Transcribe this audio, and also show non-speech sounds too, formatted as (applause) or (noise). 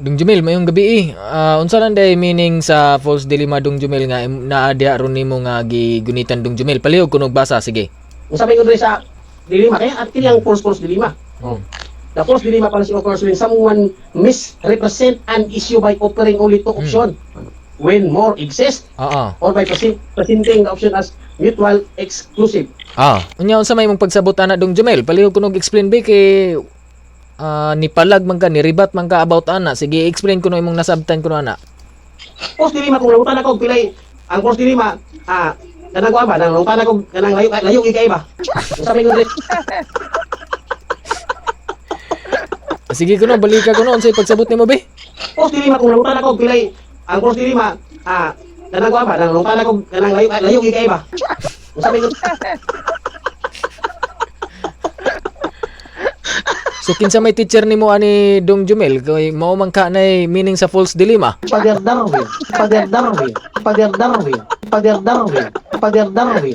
Dung Jumel, mayong gabi eh. Ah, unsa lang day meaning sa false dilemma Dung Jumel nga naa diha ron nimo nga gigunitan Dung Jumel. Palihog kunog basa sige. Sabi ko diri sa dilema, kaya at kini ang false false dilema. Oh. The false dilemma pala si occurs when someone misrepresent an issue by offering only two option when more exist Oo. or by presen- presenting the option as mutual exclusive. Ah, unya unsa may mong pagsabot ana Dung Jumel? Palihog kunog explain ba kay ah, ni palag man ka ni ribat man ka about ana. Sige, explain kuno imong nasabtan kuno ana. False dilemma kung nangutan ako pilay ang false dilemma ah kanang ko ba nang nangutan ako kanang layo layo ikay ba. Sabi ko diri (laughs) Sige kuno, balik ka kuno unsay pagsabot nimo be? false dilemma kung nangutan ako pilay ang false dilemma ah kanang ko ba nang nangutan ako kanang layo layo ikay ba. Sabi ko So kinsa may teacher nimo ani Dung Jumel kay mao man ka nay meaning sa false dilemma. Father Darwin, Father Darwin, Father Darwin, Father Darwin, Father Darwin.